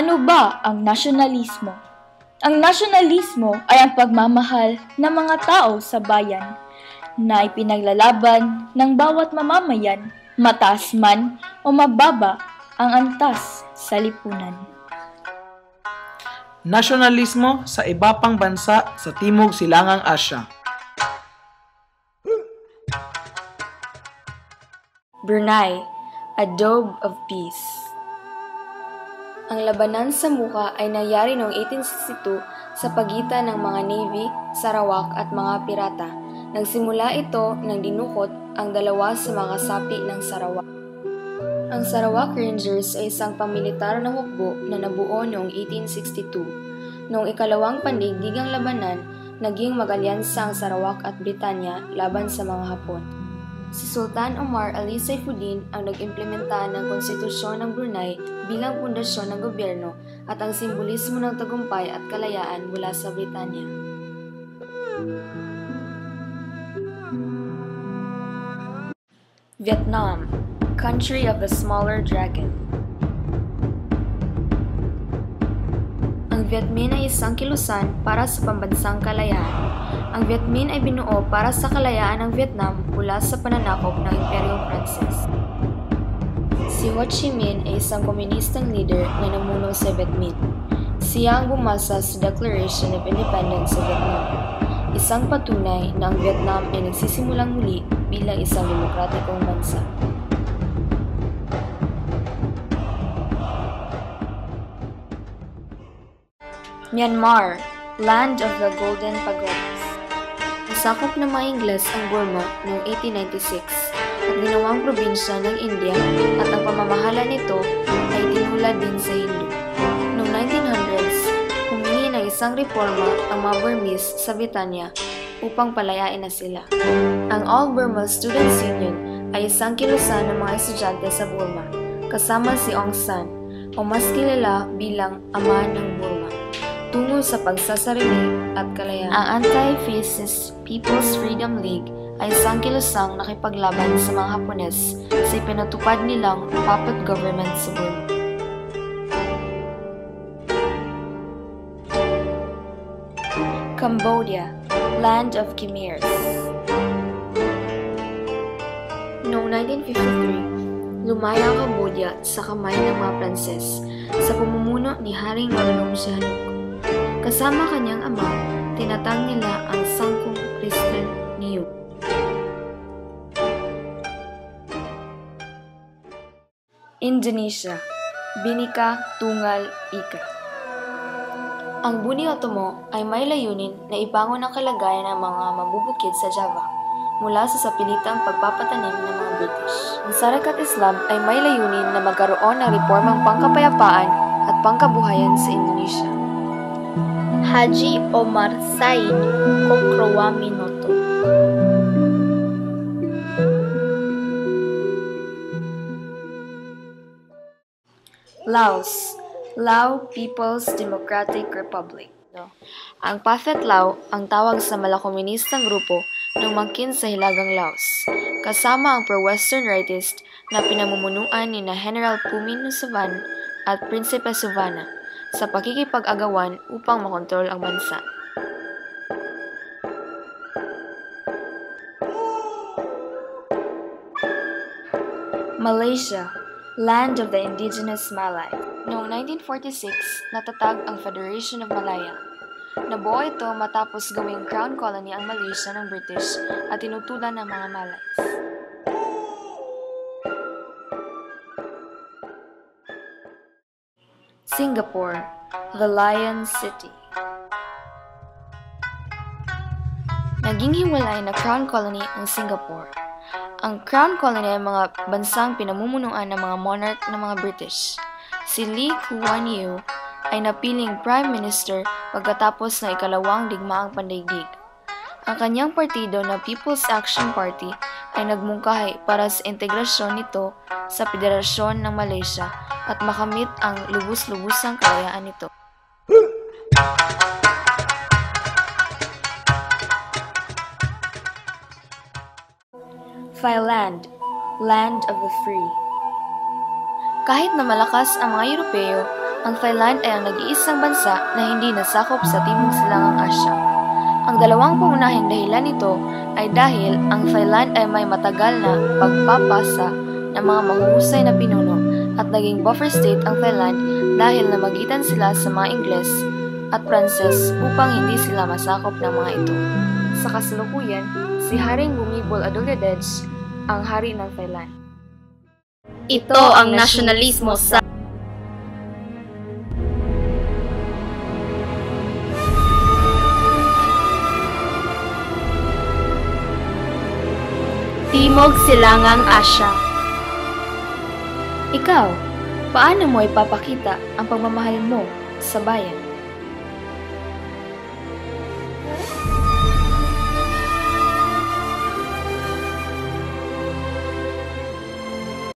Ano ba ang nasyonalismo? Ang nasyonalismo ay ang pagmamahal ng mga tao sa bayan na ipinaglalaban ng bawat mamamayan, mataas man o mababa ang antas sa lipunan. Nasyonalismo sa iba pang bansa sa Timog Silangang Asya. Brunei, a Adobe of Peace Ang labanan sa muka ay nangyari noong 1862 sa pagitan ng mga Navy, Sarawak at mga pirata. Nagsimula ito nang dinukot ang dalawa sa mga sapi ng Sarawak. Ang Sarawak Rangers ay isang pamilitar na hukbo na nabuo noong 1862. Noong ikalawang pandigdigang labanan, naging magalyansa ang Sarawak at Britanya laban sa mga Hapon. Si Sultan Omar Ali Saifuddin ang nag-implementa ng konstitusyon ng Brunei bilang pundasyon ng gobyerno at ang simbolismo ng tagumpay at kalayaan mula sa Britanya. Vietnam, country of the smaller dragon. Ang Viet Minh ay isang kilusan para sa pambansang kalayaan. Ang Viet Minh ay binuo para sa kalayaan ng Vietnam mula sa pananakop ng Imperyong Pranses. Si Ho Chi Minh ay isang komunistang leader na namuno sa Viet Minh. Siya ang bumasa sa Declaration of Independence sa Vietnam, isang patunay na ang Vietnam ay nagsisimulang muli bilang isang demokratikong bansa. Myanmar, Land of the Golden Pagodas. Nasakop ng mga Ingles ang Burma noong 1896 at ginawang probinsya ng India at ang pamamahala nito ay tinulad din sa Hindu. Noong 1900s, humingi ng isang reforma ang mga Burmese sa Britannia upang palayain na sila. Ang All Burma Students Union ay isang kilusan ng mga estudyante sa Burma, kasama si Aung San, o mas kilala bilang Ama ng Burma, tungo sa pagsasarili at kalayaan. Ang Anti-Fascist People's Freedom League ay isang kilusang nakipaglaban sa mga Hapones sa ipinatupad nilang puppet government sa Burma. Cambodia, Land of Khmers Noong 1953, lumaya ang Cambodia sa kamay ng mga Pranses sa pamumuno ni Haring Norodom Sihanouk. Kasama kanyang ama, tinatang nila ang Sangkong Indonesia, Binika Tungal Ika Ang Buni Otomo ay may layunin na ibangon ang kalagayan ng mga mabubukid sa Java mula sa sapilitang pagpapatanim ng mga British. Ang Sarakat Islam ay may layunin na magkaroon ng reformang pangkapayapaan at pangkabuhayan sa Indonesia. Haji Omar Said Kokroaminoto Laos, Lao People's Democratic Republic. No. Ang Pathet Lao ang tawag sa malakomunistang grupo ng mangkin sa Hilagang Laos, kasama ang pro-western rightist na pinamumunuan ni na General Pumin Nusavan at Prinsipe Suvana sa pakikipag-agawan upang makontrol ang bansa. Malaysia, Land of the Indigenous Malay. Noong 1946, natatag ang Federation of Malaya. Nabuo ito matapos gawing crown colony ang Malaysia ng British at tinutulan ng mga Malays. Singapore, the Lion City. Naging hiwalay na crown colony ang Singapore. Ang crown colony ay mga bansang pinamumunuan ng mga monarch ng mga British. Si Lee Kuan Yew ay napiling prime minister pagkatapos ng ikalawang digmaang pandaigdig. Ang kanyang partido na People's Action Party ay nagmungkahi para sa integrasyon nito sa Federasyon ng Malaysia at makamit ang lubos-lubusang kalayaan nito. Thailand, Land of the Free Kahit na malakas ang mga Europeo, Ang Thailand ay ang nag-iisang bansa na hindi nasakop sa Timog Silangang Asya. Ang dalawang pangunahing dahilan nito ay dahil ang Thailand ay may matagal na pagpapasa ng mga mahuhusay na pinuno at naging buffer state ang Thailand dahil namagitan sila sa mga Ingles at Pranses upang hindi sila masakop ng mga ito. Sa kasalukuyan, si Haring Bumibol Adulyadej ang hari ng Thailand. Ito ang nasyonalismo sa Timog Silangang Asya. Ikaw, paano mo ipapakita ang pagmamahal mo sa bayan?